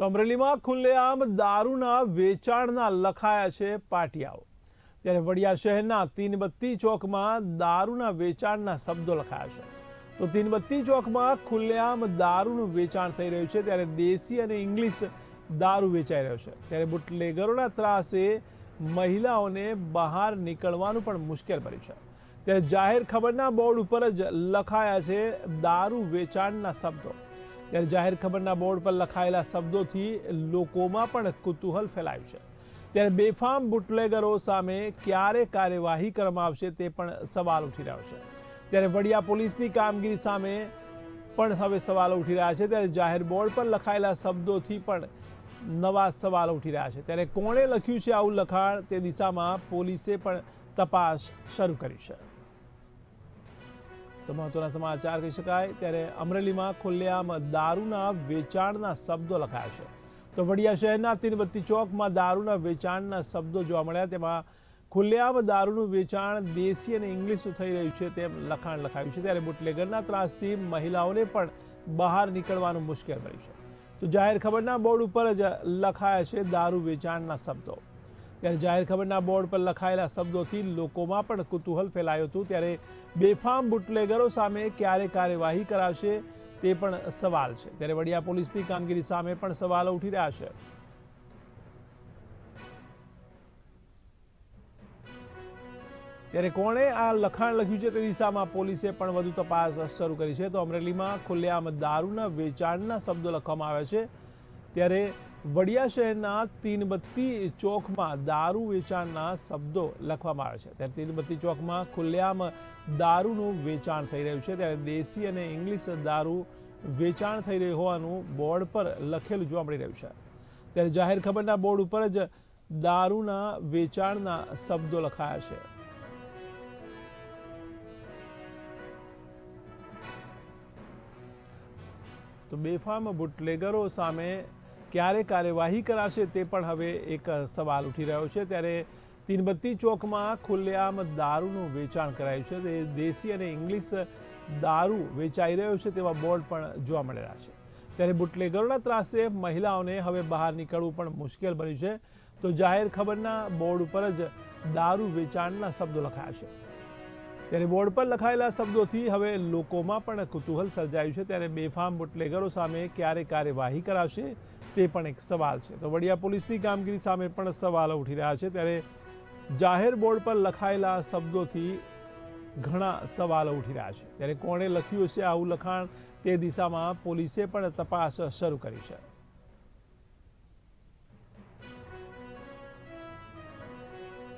તો અમરેલીમાં ખુલ્લેઆમ દારૂના વેચાણના લખાયા છે પાટિયાઓ. ત્યારે વડિયા શહેરના તીનબત્તી ચોકમાં દારૂના વેચાણના શબ્દો લખાયા છે. તો તીનબત્તી ચોકમાં ખુલ્લેઆમ દારૂનું વેચાણ થઈ રહ્યું છે, ત્યારે દેશી અને ઇંગ્લિશ દારૂ વેચાઈ રહ્યો છે. ત્યારે બુટલેગરોના ત્રાસે મહિલાઓને બહાર નીકળવાનું પણ મુશ્કેલ બન્યું છે. ત્યારે જાહેર ખબરના બોર્ડ ઉપર જ લખાયા છે દારૂ વેચાણના શબ્દો. ત્યારે જાહેર ખબરના બોર્ડ પર લખાયેલા શબ્દોથી લોકોમાં પણ કુતૂહલ ફેલાયું છે. ત્યારે બેફામ બુટલેગરો સામે ક્યારે કાર્યવાહી કરવામાં આવશે તે પણ સવાલ ઉઠી રહ્યો છે. ત્યારે વડિયા પોલીસની કામગીરી સામે પણ હવે સવાલો ઉઠી રહ્યા છે. ત્યારે જાહેર બોર્ડ પર લખાયેલા શબ્દોથી પણ નવા સવાલ ઉઠી રહ્યા છે. ત્યારે કોણે લખ્યું છે આવું લખાણ તે દિશામાં પોલીસે પણ તપાસ શરૂ કરી છે. તો મહત્વના સમાચાર કહી શકાય. ત્યારે અમરેલીમાં ખુલ્લેઆમ દારૂના વેચાણના શબ્દો લખાયા છે. તો વડિયા શહેરના તીનબત્તી ચોકમાં દારૂના વેચાણના શબ્દો જોવા મળ્યા. તેમાં ખુલ્લેઆમ દારૂનું વેચાણ દેશી અને ઇંગ્લિશ થઈ રહ્યું છે તેમ લખાણ લખાયું છે. ત્યારે બુટલેગરના ત્રાસથી મહિલાઓને પણ બહાર નીકળવાનું મુશ્કેલ બન્યું છે. તો જાહેર ખબરના બોર્ડ ઉપર જ લખાયા છે દારૂ વેચાણના શબ્દો. ત્યારે જાહેર ખબરના બોર્ડ પર લખાયેલા શબ્દોથી લોકોમાં પણ કુતૂહલ ફેલાયું હતું. ત્યારે બેફામ બુટલેગરો સામે ક્યારે કાર્યવાહી કરાશે તે પણ સવાલ છે. ત્યારે વડિયા પોલીસની કામગીરી સામે પણ સવાલો ઉઠી રહ્યા છે. ત્યારે કોણે આ લખાણ લખ્યું છે તે દિશામાં પોલીસે પણ વધુ તપાસ શરૂ કરી છે. તો અમરેલીમાં ખુલ્લેઆમ દારૂના વેચાણના શબ્દો લખવામાં આવ્યા છે. ત્યારે વડિયા શહેરના તીનબત્તી ચોકમાં દારૂ વેચાણના શબ્દો લખવામાં આવે છે. ત્યારે તીનબત્તી ચોકમાં ખુલ્લેઆમ દારૂનું વેચાણ થઈ રહ્યું છે. ત્યારે દેશી અને ઇંગ્લિશ દારૂ વેચાણ થઈ રહ્યું હોવાનું બોર્ડ પર લખેલું જોવા મળી રહ્યું છે. ત્યારે જાહેર ખબરના બોર્ડ ઉપર જ દારૂના વેચાણના શબ્દો લખાયા છે. તો બેફામ બુટલેગરો સામે ક્યારે કાર્યવાહી કરાશે તે પણ હવે એક સવાલ ઉઠી રહ્યો છે. ત્યારે તીનબત્તી ચોકમાં ખુલ્લેઆમ દારૂનું વેચાણ કરાયું છે. તે દેશી અને ઇંગ્લિશ દારૂ વેચાઈ રહ્યો છે તેવા બોર્ડ પણ જોવા મળી રહ્યા છે. ત્યારે બુટલેગરોના ત્રાસે મહિલાઓને હવે બહાર નીકળવું પણ મુશ્કેલ બન્યું છે. તો જાહેર ખબરના બોર્ડ ઉપર જ દારૂ વેચાણના શબ્દો લખાયા છે. ત્યારે બોર્ડ પર લખાયેલા શબ્દોથી હવે લોકોમાં પણ કુતૂહલ સર્જાયું છે. ત્યારે બેફામ બુટલેગરો સામે ક્યારે કાર્યવાહી કરાશે તે પણ એક સવાલ છે. તો વડિયા પોલીસની કામગીરી સામે પણ સવાલો ઉઠી રહ્યા છે. ત્યારે જાહેર બોર્ડ પર લખાયેલા શબ્દોથી ઘણા સવાલો ઉઠી રહ્યા છે. ત્યારે કોણે લખ્યું છે આવું લખાણ? તે દિશામાં પોલીસે પણ તપાસ શરૂ કરી છે.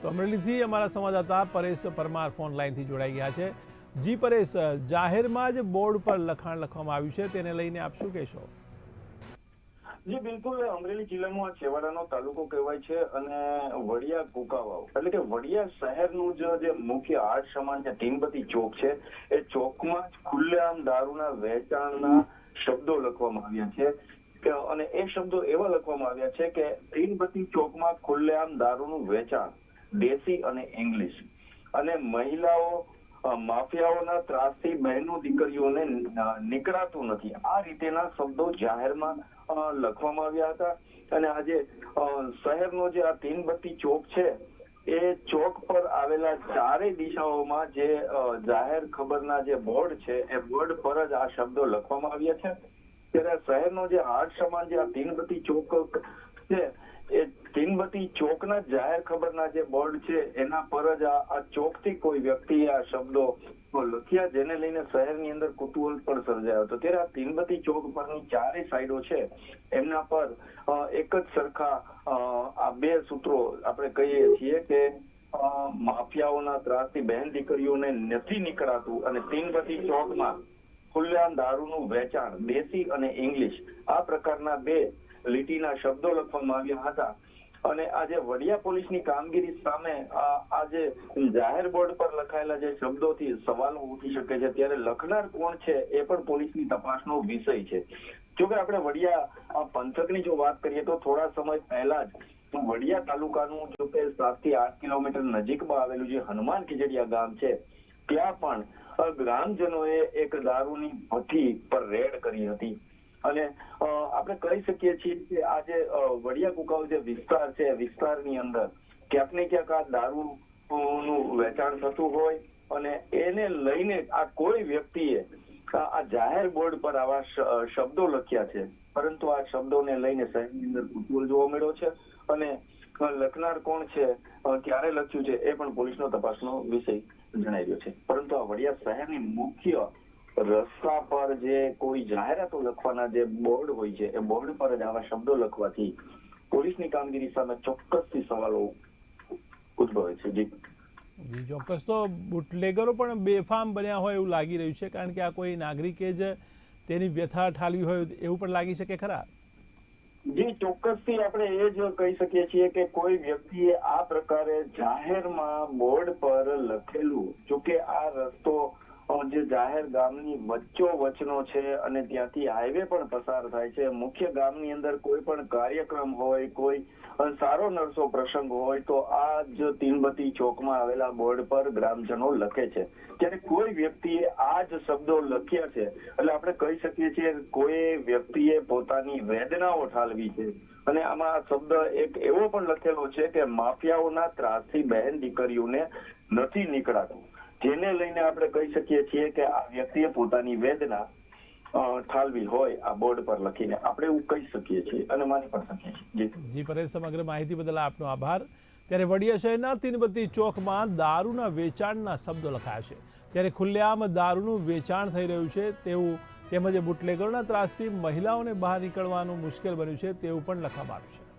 તો અમરેલીથી અમારા સંવાદદાતા પરેશ પરમાર ફોન લાઈનથી જોડાઈ ગયા છે. જી પરેશ, જાહેરમાં જ બોર્ડ પર લખાણ લખવામાં આવ્યું છે. તેને લઈને આપ શું કહેશો? જી, બિલકુલ. અમરેલી જિલ્લાનો આ છેવાડાનો તાલુકો કહેવાય છે અને વડિયા કુકાવાવ. એટલે કે વડિયા શહેરનું જે મુખ્ય આર્ટ સમાન છે તીનબતી ચોક છે, એ ચોકમાં ખુલ્લેઆમ દારૂના વેચાણના શબ્દો લખવામાં આવ્યા છે. અને એ શબ્દો એવા લખવામાં આવ્યા છે કે તીનબતી ચોકમાં ખુલ્લેઆમ દારૂનું વેચાણ દેશી અને ઇંગ્લિશ. અને મહિલાઓ માફિયાઓના ત્રાસથી બહેનો, દીકરીઓને નીકળાતું નથી. આ રીતેના શબ્દો જાહેરમાં લખવામાં આવ્યા હતા. અને આજે શહેરનો જે આ તીનબત્તી ચોક છે, એ ચોક પર આવેલા ચારેય દિશાઓમાં જે જાહેર ખબરના જે બોર્ડ છે, એ બોર્ડ પર જ આ શબ્દો લખવામાં આવ્યા છે. ત્યારે શહેરનો જે હાટ સમાન જે આ તીનબત્તી ચોક છે એ ચોકના જાહેર ખબરના જે બોર્ડ છે, એના પર જ આ ચોકથી કોઈ વ્યક્તિએ આ શબ્દો લખ્યા, જેને લઈને શહેરની અંદર કુતૂહલ પણ સર્જાયો હતો. ત્યારે આ તીનબતી ચોક પરની ચારેય સાઈડો છે, એમના પર એક જ સરખા આ બે સૂત્રો આપણે કહીએ છીએ કે માફિયાઓના ત્રાસથી બહેન દીકરીઓને નથી નીકળાતું અને તીનબતી ચોકમાં ખુલ્લેઆમ દારૂનું વેચાણ, દેશી અને ઇંગ્લિશ, આ પ્રકારના બે લીટીના શબ્દો લખવામાં આવ્યા હતા. અને આજે વડિયા પોલીસની કામગીરી સામે આ આ જાહેર બોર્ડ પર લખાયેલા જે શબ્દોથી સવાલો ઉઠી શકે છે, ત્યારે લખનાર કોણ છે એ પણ પોલીસની તપાસનો વિષય છે. જોકે આપણે વડિયા પંથકની જો વાત કરીએ તો થોડા સમય પહેલા જ વડિયા તાલુકાનું જો કે સાતથી આઠ કિલોમીટર નજીકમાં આવેલું જે હનુમાન ખીજડીયા ગામ છે, ત્યાં પણ ગ્રામજનોએ એક દારૂની ભઠ્ઠી પર રેડ કરી હતી. અને આપણે કહી શકીએ છીએ કે આ જે વડિયા કુકાવ જે વિસ્તાર છે વિસ્તારની અંદર ક્યાંક ને ક્યાંક આ દારૂ વેચાણ થતું હોય અને એને લઈને આ કોઈ વ્યક્તિએ આ જાહેર બોર્ડ પર આવા શબ્દો લખ્યા છે. પરંતુ આ શબ્દોને લઈને શહેરની અંદર કુતૂહલ જોવા મળ્યો છે અને લખનાર કોણ છે ક્યારે લખ્યું છે એ પણ પોલીસનો તપાસનો વિષય જણાઈ રહ્યો છે. પરંતુ આ વડિયા શહેરની મુખ્ય રસ્તા પર જે કોઈ જાહેરાતો લખવાના જે બોર્ડ હોય છે એ બોર્ડ પર જ આવા શબ્દો લખવાથી પોલીસની કામગીરી સામે ચોક્કસથી સવાલો ઉદ્ભવે છે. જી. જી ચોક્કસ તો બુટલેગરો પણ બેફામ બન્યા હોય એવું લાગી રહ્યું છે કારણ કે આ કોઈ નાગરિકે જ તેની વ્યથા ઠાલવી હોય એવું પણ લાગી શકે ખરા? જી ચોક્કસથી આપણે એ જ કહી શકીએ છીએ કે કોઈ વ્યક્તિએ આ પ્રકારે જાહેરમાં બોર્ડ પર લખેલું જોકે આ રસ્તો જે જાહેર ગામની વચ્ચો વચનો છે અને ત્યાંથી હાઈવે પણ પસાર થાય છે, મુખ્ય ગામની અંદર કોઈ પણ કાર્યક્રમ હોય, કોઈ સારો નરસો પ્રસંગ હોય તો આ જ તીનબત્તી ચોકમાં આવેલા બોર્ડ પર ગ્રામજનો લખે છે. ત્યારે કોઈ વ્યક્તિએ આ જ શબ્દો લખ્યા છે. એટલે આપણે કહી શકીએ છીએ કોઈ વ્યક્તિએ પોતાની વેદનાઓ ઠાલવી છે. અને આમાં શબ્દ એક એવો પણ લખેલો છે કે માફિયાઓના ત્રાસથી બહેન દીકરીઓને નથી નીકળાતું. જેને લઈને આપણે કહી શકીએ છીએ કે આ વ્યક્તિએ પોતાની વેદના ઠાલવી હોય આ બોર્ડ પર લખીને. આપણે એવું કહી શકીએ છીએ અને માની પણ શકીએ છીએ. જી. પરેશ, સમગ્ર માહિતી બદલ આપનો આભાર. ત્યારે વડિયા શહેરના તીનબત્તી ચોકમાં દારૂના વેચાણના શબ્દો લખાયા છે. ત્યારે ખુલ્લેઆમ દારૂનું વેચાણ થઈ રહ્યું છે. તેવું તેમજ બુટલેગરોના ત્રાસથી મહિલાઓને બહાર નીકળવાનું મુશ્કેલ બન્યું છે. તેવું પણ લખવામાં આવ્યું છે.